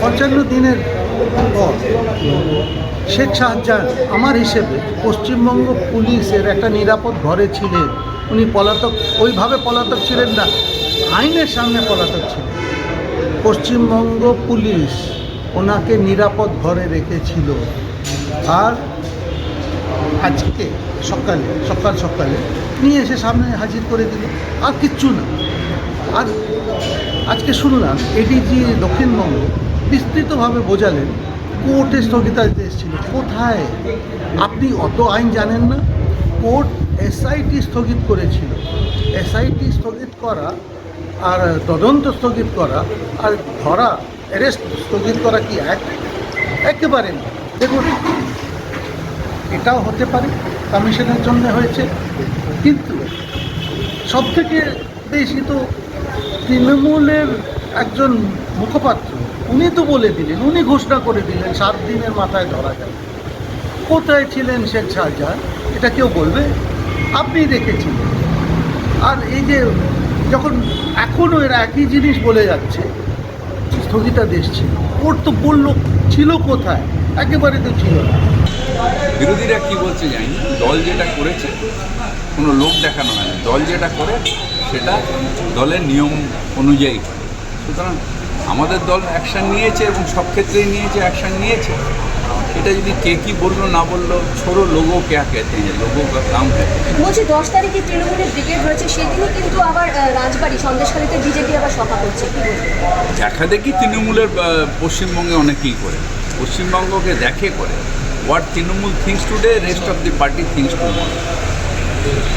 পঞ্চান্ন দিনের পর শেখ শাহজাহান আমার হিসেবে পশ্চিমবঙ্গ পুলিশের একটা নিরাপদ ঘরে ছিলেন। উনি পলাতক, ওইভাবে পলাতক ছিলেন না, আইনের সামনে পলাতক ছিলেন। পশ্চিমবঙ্গ পুলিশ ওনাকে নিরাপদ ঘরে রেখেছিল। আর আজকে সকালে, সকাল সকালে নিয়ে এসে সামনে হাজির করে দিল। আর কিচ্ছু না। আর আজকে শুনলাম, এডিজি দক্ষিণবঙ্গ বিস্তৃতভাবে বোঝালেন কোর্টে স্থগিতাদেশ ছিল কোথায়? আপনি অত আইন জানেন না। কোর্ট এসআইটি স্থগিত করেছিল। এসআইটি স্থগিত করা আর তদন্ত স্থগিত করা আর ধরা অ্যারেস্ট স্থগিত করা কি এক? একেবারে না। দেখুন, এটাও হতে পারে কমিশনের জন্য হয়েছে। কিন্তু সবথেকে বেশি তো তৃণমূলের একজন মুখপাত্র, উনি তো বলে দিলেন, উনি ঘোষণা করে দিলেন, সাত দিনের মাথায় ধরা যাবে কোথায় ছিলেন শেখ শাহজাহান এটা কেউ বলবে? আপনি দেখেছিলেন আর এই যে যখন এখনও এরা একই জিনিস বলে যাচ্ছে, স্থগিতাদেশ ছিল, ওর তো বলল, ছিল কোথায়? একেবারে তো ছিল না। বিরোধীরা কি বলছে জানি দল যেটা করেছে, কোনো লোক দেখানো হয় না দল যেটা করে, সেটা দলের নিয়ম অনুযায়ী সুতরাং আমাদের দল অ্যাকশান নিয়েছে এবং সব ক্ষেত্রেই নিয়েছে অ্যাকশান নিয়েছে। এটা যদি কে কি বলল না বলল ছোড়ো লোগো কে কেতে হ্যাঁ লোগো কা কাম হ্যাঁ বলছি দশ তারিখে তৃণমূলের ব্রিগেড রয়েছে সেদিনই কিন্তু আবার রাজবাড়ি সন্দেশখালীতে বিজেপি আবার সভা করছে। দেখা দেখি তৃণমূলের পশ্চিমবঙ্গে অনেকেই করে। পশ্চিমবঙ্গকে দেখে করে। What Trinamool thinks today rest of the party thinks to